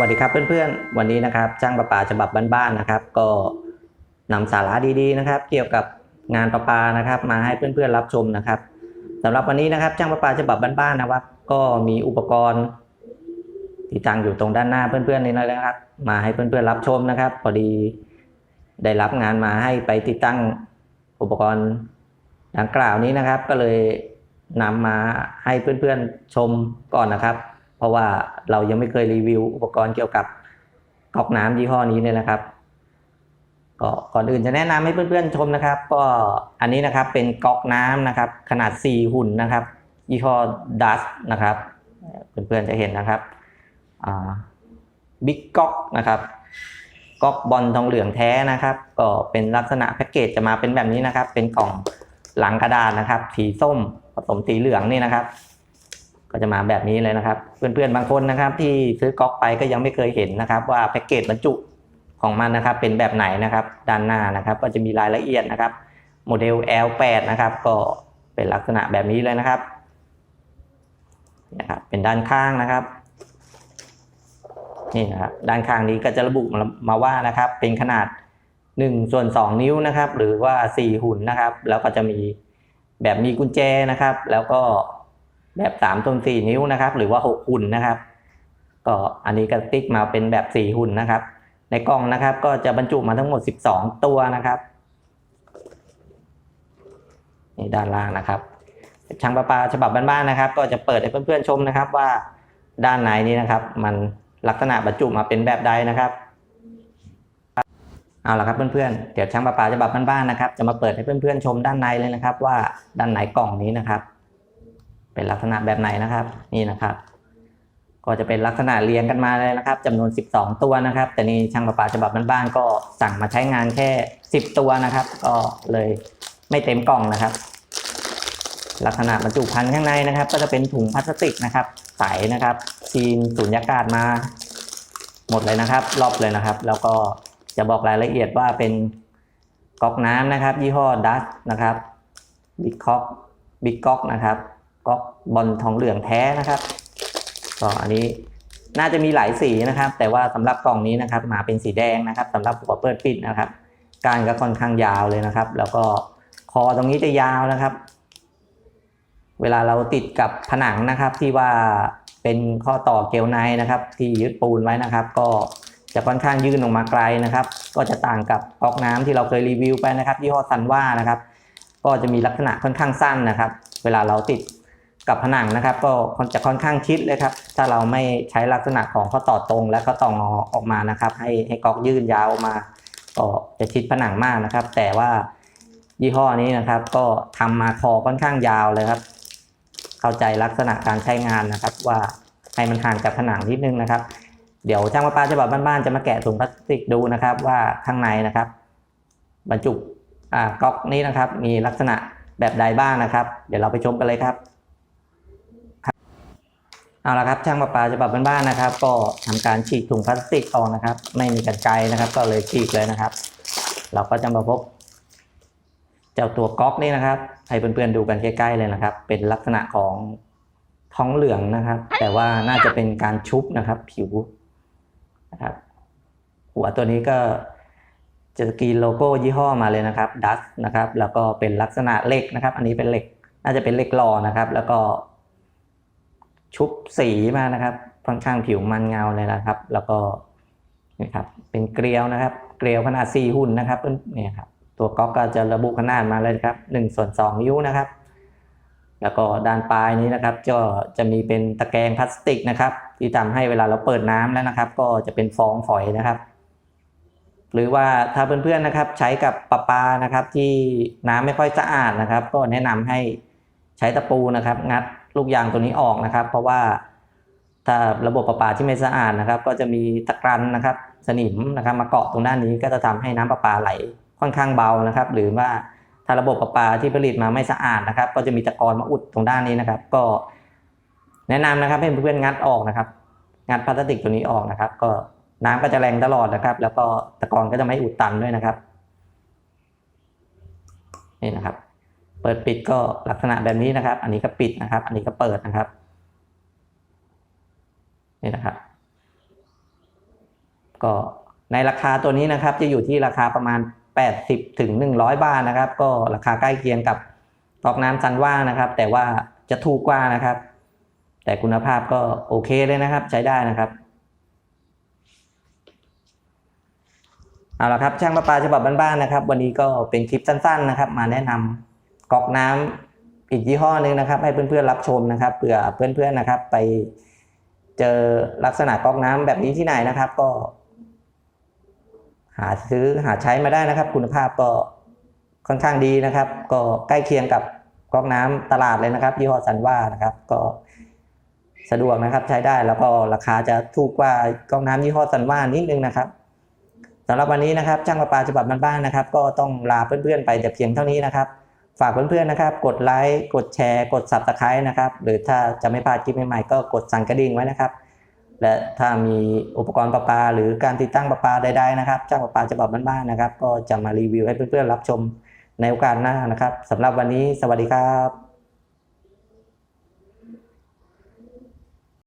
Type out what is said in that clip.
วัสดีครับเพื่อนๆ วันนี้นะครับจ้างประปาฉบับบ้านๆนะครับ ก็นำสาระดีๆนะครับ เกี่ยวกับงานประปานะครับ มาให้เพื่อนๆรับชมนะครับสำหรับวันนี้นะครับจ้างประปาฉบับบ้านๆนะครับ ก็มีอุปกรณ์ที่ตั้งอยู่ตรงด้านหน้าเพื่อนๆนี่เลยนะครับ มาให้เพื่อนๆรับชมนะครับ พอดีได้รับงานมาให้ไปติดตั้งอุปกรณ์ดังกล่าวนี้นะครับ ก็เลยนำมาให้เพื่อนๆชมก่อนนะครับ เพราะว่าเรายังไม่เคยรีวิวอุปกรณ์เกี่ยวกับก๊อกน้ำยี่ห้อนี้เลยนะครับก็ก่อนอื่นจะแนะนำให้เพื่อนๆชมนะครับ ก็อันนี้นะครับเป็นก๊อกน้ำนะครับ ขนาด 4 หุ่นนะครับยี่ห้อดัสนะครับ เพื่อนๆจะเห็นนะครับบิ๊กก๊อกนะครับก๊อกบอลทองเหลืองแท้นะครับ ก็เป็นลักษณะแพ็กเกจจะมาเป็นแบบนี้นะครับ เป็นกล่องหลังกระดาษนะครับ สีส้มผสมสีเหลืองนี่นะครับ ก็จะมาแบบนี้เลยนะครับ เพื่อนๆบางคนนะครับ ที่ซื้อก๊อกไปก็ยังไม่เคยเห็นนะครับ ว่าแพ็กเกจบรรจุของมันนะครับ เป็นแบบไหนนะครับ ด้านหน้านะครับ ก็จะมีรายละเอียดนะครับโมเดล L8 นะครับ ก็เป็นลักษณะแบบนี้เลยนะครับนะครับเป็นด้านข้างนะครับนี่นะครับด้านข้างนี้ก็จะระบุมาว่านะครับ เป็นขนาด1ส่วน2นิ้วนะครับ หรือว่า 4 หุ่นนะครับ แล้วก็จะมีแบบมีกุญแจนะครับ แล้วก็ แบบ3ต้น4นิ้วนะครับ หรือว่า6หุ่นนะครับ ก็อันนี้ก็ติ๊กมาเป็นแบบ4หุ่นนะครับ ในกล่องนะครับ ก็จะบรรจุมาทั้งหมด12ตัวนะครับนี่ด้านล่างนะครับช่างประปาฉบับบ้านๆนะครับ ก็จะเปิดให้เพื่อนๆชมนะครับ ว่าด้านในนี้นะครับ มันลักษณะบรรจุมาเป็นแบบใดนะครับเอาละครับเพื่อนๆเดี๋ยวช่างประปาฉบับบ้านๆนะครับ จะมาเปิดให้เพื่อนๆชมด้านในเลยนะครับ ว่าด้านในกล่องนี้นะครับ เป็นลักษณะแบบไหนนะครับ นี่นะครับ ก็จะเป็นลักษณะเรียงกันมาเลยนะครับจำนวน 12 ตัวนะครับ แต่นี่ช่างประปาฉบับบ้านๆก็สั่งมาใช้งานแค่ 10 ตัวนะครับ ก็เลยไม่เต็มกล่องนะครับ ลักษณะบรรจุภัณฑ์ข้างในนะครับ ก็จะเป็นถุงพลาสติกนะครับ ใสนะครับซีนสูญญากาศมา หมดเลยนะครับ รอบเลยนะครับ แล้วก็จะบอกรายละเอียดว่าเป็นก๊อกน้ำนะครับ ยี่ห้อดัสนะครับบิ๊กคอกบิ๊กก๊อกนะครับ ก๊อกบอลทองเหลืองแท้นะครับก็อันนี้น่าจะมีหลายสีนะครับ แต่ว่าสำหรับกล่องนี้นะครับมาเป็นสีแดงนะครับสำหรับหัวเปิดปิดนะครับการก็ค่อนข้างยาวเลยนะครับ แล้วก็คอตรงนี้จะยาวนะครับ เวลาเราติดกับผนังนะครับ ที่ว่าเป็นข้อต่อเกลียวในนะครับ ที่ยึดปูนไว้นะครับ ก็จะค่อนข้างยื่นออกมาไกลนะครับ ก็จะต่างกับก๊อกน้ำที่เราเคยรีวิวไปนะครับยี่ห้อซันว่านะครับ ก็จะมีลักษณะค่อนข้างสั้นนะครับ เวลาเราติด กับผนังนะครับ ก็จะค่อนข้างชิดเลยครับ ถ้าเราไม่ใช้ลักษณะของข้อต่อตรงและข้อต่องอออกมานะครับ ให้ให้ก๊อกยื่นยาวออกมา ก็จะชิดผนังมากนะครับ แต่ว่ายี่ห้อนี้นะครับ ก็ทำมาคอค่อนข้างยาวเลยครับ เข้าใจลักษณะการใช้งานนะครับ ว่าให้มันห่างจากผนังนิดนึงนะครับ เดี๋ยวช่างประปาฉบับบ้านๆจะมาแกะถุงพลาสติกดูนะครับ ว่าข้างในนะครับ บรรจุก๊อกนี้นะครับ มีลักษณะแบบใดบ้างนะครับ เดี๋ยวเราไปชมกันเลยครับ เอาละครับช่างประปาฉบับบ้านๆนะครับ ก็ทำการฉีกถุงพลาสติกออกนะครับ ไม่มีกรรไกรนะครับ ก็เลยฉีกเลยนะครับ เราก็จะมาพบ เจ้าตัวก๊อกนี่นะครับให้เพื่อนๆดูกันใกล้ๆเลยนะครับ เป็นลักษณะของท้องเหลืองนะครับ แต่ว่าน่าจะเป็นการชุบนะครับ ผิวนะครับ หัวตัวนี้ก็จะสกรีนโลโก้ยี่ห้อมาเลยนะครับดัสนะครับ แล้วก็เป็นลักษณะเหล็กนะครับ อันนี้เป็นเหล็ก น่าจะเป็นเหล็กหล่อนะครับ แล้วก็ ชุบสีมานะครับ ค่อนข้างผิวมันเงาเลยนะครับ แล้วก็นี่ครับเป็นเกลียวนะครับ เกลียวขนาด4หุ่นนะครับเนี่ยครับตัวก๊อกก็จะระบุขนาดมาเลยครับ1ส่วน2นิ้วนะครับ แล้วก็ด้านปลายนี้นะครับก็จะมีเป็นตะแกรงพลาสติกนะครับ ที่ทำให้เวลาเราเปิดน้ำแล้วนะครับ ก็จะเป็นฟองฝอยนะครับ หรือว่าถ้าเพื่อนๆนะครับใช้กับประปานะครับที่น้ำไม่ค่อยสะอาดนะครับ ก็แนะนำให้ใช้ตะปูนะครับ งัด ลูกยางตัวนี้ออกนะครับ เพราะว่าถ้าระบบประปาที่ไม่สะอาดนะครับ ก็จะมีตะกรันนะครับ สนิมนะครับ มาเกาะตรงด้านนี้ก็จะทำให้น้ำประปาไหลค่อนข้างเบานะครับ หรือว่าถ้าระบบประปาที่ผลิตมาไม่สะอาดนะครับ ก็จะมีตะกอนมาอุดตรงด้านนี้นะครับ ก็แนะนำนะครับให้เพื่อนๆงัดออกนะครับ งัดพลาสติกตัวนี้ออกนะครับ ก็น้ำก็จะแรงตลอดนะครับ แล้วก็ตะกอนก็จะไม่อุดตันด้วยนะครับ นี่นะครับ เปิดปิดก็ลักษณะแบบนี้นะครับ อันนี้ก็ปิดนะครับ อันนี้ก็เปิดนะครับ นี่นะครับ ก็ในราคาตัวนี้นะครับ จะอยู่ที่ราคาประมาณ 80ถึง100 บาทนะครับ ก็ราคาใกล้เคียงกับก๊อกน้ำซันว่านะครับ แต่ว่าจะถูกกว่านะครับ แต่คุณภาพก็โอเคเลยนะครับ ใช้ได้นะครับเอาละครับช่างประปาฉบับบ้านๆนะครับ วันนี้ก็เป็นคลิปสั้น ๆ นะครับ มาแนะนำ ก๊อกน้ำอีกยี่ห้อหนึงนะครับ ให้เพื่อนๆรับชมนะครับเผื่อเพื่อนๆนะครับ ไปเจอลักษณะก๊อกน้ำแบบนี้ที่ไหนนะครับ ก็ หาซื้อหาใช้มาได้นะครับ คุณภาพก็ค่อนข้างดีนะครับ ก็ใกล้เคียงกับก๊อกน้ำตลาดเลยนะครับ ยี่ห้อซันว่านะครับ ก็สะดวกนะครับใช้ได้แล้วก็ราคาจะถูกกว่าก๊อกน้ำยี่ห้อซันว่านิดนึงนะครับสำหรับวันนี้นะครับช่างประปาฉบับบ้านๆนะครับ ก็ต้องลาเพื่อนๆไปแต่เพียงเท่านี้นะครับ ฝากเพื่อนๆนะครับ กดไลค์ กดแชร์ กด subscribe นะครับ หรือถ้าจะไม่พลาดคลิปใหม่ๆ ก็กดสั่นกระดิ่งไว้นะครับ และถ้ามีอุปกรณ์ประปา หรือการติดตั้งประปาใดๆนะครับจ้างประปาฉบับบ้านๆนะครับ ก็จะมารีวิวให้เพื่อนๆรับชมในโอกาสหน้านะครับสำหรับวันนี้สวัสดีครับ